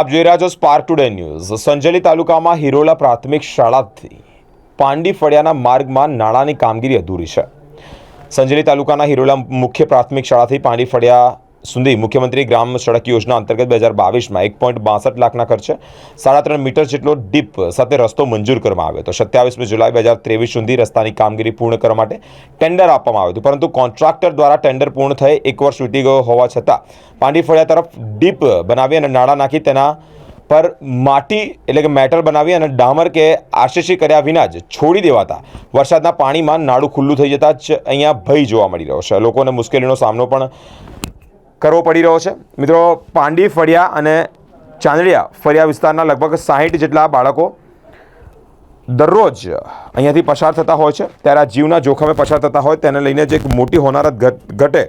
આપ જોઈ રહ્યા છો સ્પાર્ક ટુડે ન્યૂઝ સંજેલી તાલુકામાં હિરોલા પ્રાથમિક શાળાથી પાંડી ફળિયાના માર્ગમાં નાણાંની કામગીરી અધૂરી છે. સંજેલી તાલુકાના હિરોલા મુખ્ય પ્રાથમિક શાળાથી પાંડી ફળિયા સુધી મુખ્યમંત્રી ગ્રામ સડક યોજના અંતર્ગત બે હજાર બાવીસમાં એક પોઈન્ટ બાસઠ લાખના ખર્ચે સાડા ત્રણ મીટર જેટલો ડીપ સાથે રસ્તો મંજૂર કરવામાં આવ્યો હતો. સત્યાવીસમી જુલાઈ બે હજાર ત્રેવીસ સુધી રસ્તાની કામગીરી પૂર્ણ કરવા માટે ટેન્ડર આપવામાં આવ્યું હતું. પરંતુ કોન્ટ્રાક્ટર દ્વારા ટેન્ડર પૂર્ણ થઈ એક વર્ષ વીતી ગયો હોવા છતાં પાંડી ફળિયા તરફ ડીપ બનાવી અને નાણાં નાખી તેના પર માટી એટલે કે મેટલ બનાવી અને ડામર કે આરસીસી કર્યા વિના જ છોડી દેવાતા વરસાદના પાણીમાં નાળું ખુલ્લું થઈ જતાં જ અહીંયા ભય જોવા મળી રહ્યો છે. લોકોને મુશ્કેલીનો સામનો પણ કરવો પડી રહ્યો છે. મિત્રો, પાંડી, ફળિયા અને ચાંદડિયા ફળિયા વિસ્તારના લગભગ સાહીઠ જેટલા બાળકો દરરોજ અહીંયાથી પસાર થતા હોય છે. ત્યારે આ જીવના જોખમે પસાર થતા હોય તેને લઈને જે એક મોટી હોનારત ઘટે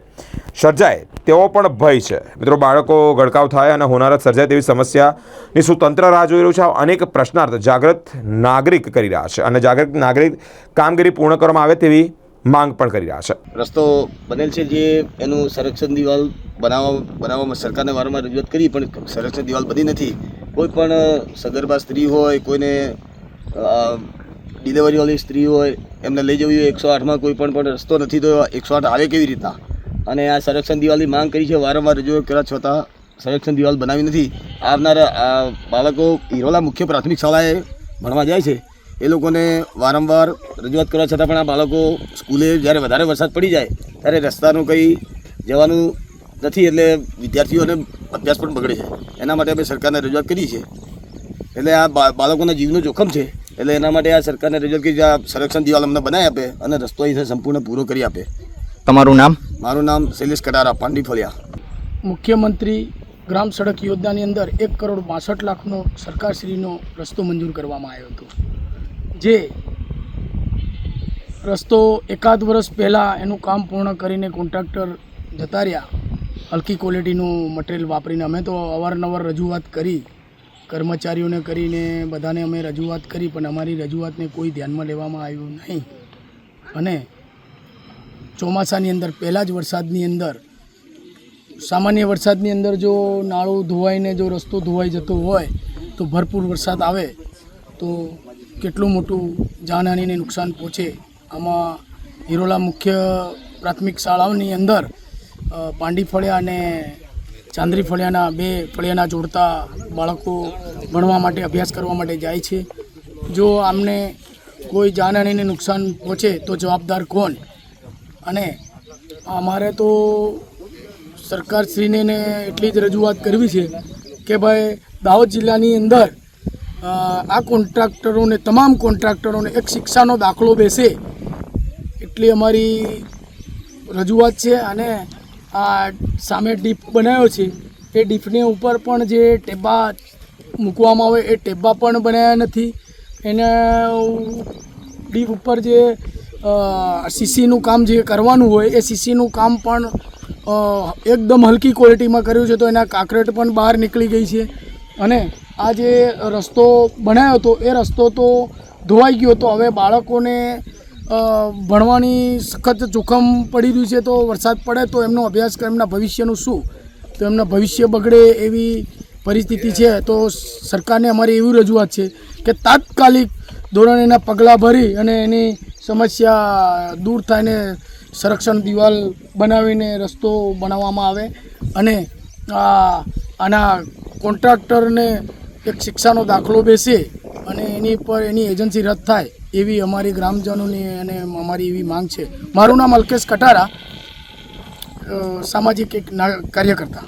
સર્જાય તેવો પણ ભય છે. મિત્રો, બાળકો ગડકાવ થાય અને હોનારત સર્જાય તેવી સમસ્યાની શું તંત્ર રાહ જોઈ રહ્યું છે. અનેક પ્રશ્નાર્થ જાગૃત નાગરિક કરી રહ્યા છે અને જાગૃત નાગરિક કામગીરી પૂર્ણ કરવામાં આવે તેવી માંગ પણ કરી રહ્યા છે. રસ્તો બનેલ છે જે એનું સંરક્ષણ દિવાલ બનાવવા બનાવવામાં સરકારને વારંવાર રજૂઆત કરી, પણ સંરક્ષણ દિવાલ બની નથી. કોઈ પણ સગર્ભા સ્ત્રી હોય, કોઈને ડિલિવરીવાળી સ્ત્રી હોય, એમને લઈ જવી હોય, એકસો આઠમાં કોઈ પણ પણ રસ્તો નથી, તો એકસો આઠ આવે કેવી રીતના? અને આ સંરક્ષણ દિવાલની માંગ કરી છે, વારંવાર રજૂઆત કરવા છતાં સંરક્ષણ દિવાલ બનાવી નથી. આવનારા બાળકો હિરોલા મુખ્ય પ્રાથમિક શાળાએ ભણવા જાય છે. એ લોકોને વારંવાર રજૂઆત કરવા છતાં પણ આ બાળકો સ્કૂલે જ્યારે વધારે વરસાદ પડી જાય ત્યારે રસ્તાનું કંઈ જવાનું નથી એટલે વિદ્યાર્થીઓને અભ્યાસ પણ બગડે છે. એના માટે અમે સરકારને રજૂઆત કરી છે. એટલે આ બા- બાળકોના જીવનું જોખમ છે એટલે એના માટે આ સરકારને રજૂઆત કરી આ સંરક્ષણ દિવાલ અમને બનાવી આપે અને રસ્તો અહીંથી સંપૂર્ણ પૂરો કરી આપે. તમારું નામ? મારું નામ શૈલેષ કટારા પાંડી ફળિયા મુખ્યમંત્રી ગ્રામ સડક યોજનાની અંદર એક કરોડ બાસઠ લાખનો સરકારશ્રીનો રસ્તો મંજૂર કરવામાં આવ્યો હતો. જે રસ્તો એકાદ વર્ષ પહેલાં એનું કામ પૂર્ણ કરીને કોન્ટ્રાક્ટર જતા રહ્યા. હલકી ક્વોલિટીનું મટિરિયલ વાપરીને અમે તો અવારનવાર રજૂઆત કરી. કર્મચારીઓને કરીને બધાને અમે રજૂઆત કરી, પણ અમારી રજૂઆતને કોઈ ધ્યાનમાં લેવામાં આવ્યું નહીં. અને ચોમાસાની અંદર, પહેલાં જ વરસાદની અંદર, સામાન્ય વરસાદની અંદર જો નાળું ધોવાઈને જો રસ્તો ધોવાઈ જતો હોય, તો ભરપૂર વરસાદ આવે, તો કેટલું મોટું જાનહાનિને નુકસાન પહોંચે, આમાં હિરોલા મુખ્ય પ્રાથમિક શાળાઓની અંદર પાંડી ફળિયા અને ચાંદરી ફળિયાના બે ફળિયાના જોડતા બાળકો ભણવા માટે, અભ્યાસ કરવા માટે જાય છે. જો આમને કોઈ જાનહાનિને નુકસાન પહોંચે, તો જવાબદાર કોણ? અને અમારે તો સરકારશ્રીને એટલી જ રજૂઆત કરવી છે કે ભાઈ દાહોદ જિલ્લાની અંદર આ કોન્ટ્રાક્ટરોને, તમામ કોન્ટ્રાક્ટરોને એક શિક્ષાનો દાખલો બેસે એટલી અમારી રજૂઆત છે અને આ સામે ડીપ બનાવ્યો છે. એ ડીપની ઉપર પણ જે ટેબા મૂકવામાં આવે, એ ટેબા પણ બનાવ્યા નથી. એને ડીપ ઉપર જે સીસીનું કામ જે કરવાનું હોય, એ સીસીનું કામ પણ એકદમ હલકી ક્વોલિટીમાં કર્યું છે તો એના કાંકરેટ પણ બહાર નીકળી ગઈ છે. અને આ જે રસ્તો બનાવ્યો હતો, એ રસ્તો તો ધોવાઈ ગયો હતો. હવે બાળકોને ભણવાની સખત જોખમ પડી રહ્યું છે, તો વરસાદ પડે તો એમનો અભ્યાસ એમના ભવિષ્યનું શું? તો એમના ભવિષ્ય બગડે એવી પરિસ્થિતિ છે. તો સરકારને અમારી એવી રજૂઆત છે કે તાત્કાલિક ધોરણે એના પગલાં ભરી અને એની સમસ્યા દૂર થાય ને સંરક્ષણ દિવાલ બનાવીને રસ્તો બનાવવામાં આવે. અને આના કોન્ટ્રાક્ટરને એક શિક્ષાનો દાખલો બેસે અને એની પર એની એજન્સી રદ થાય એવી અમારી ગ્રામજનોની અને અમારી એવી માંગ છે. મારું નામ અલ્કેશ કટારા સામાજિક એક કાર્યકર્તા.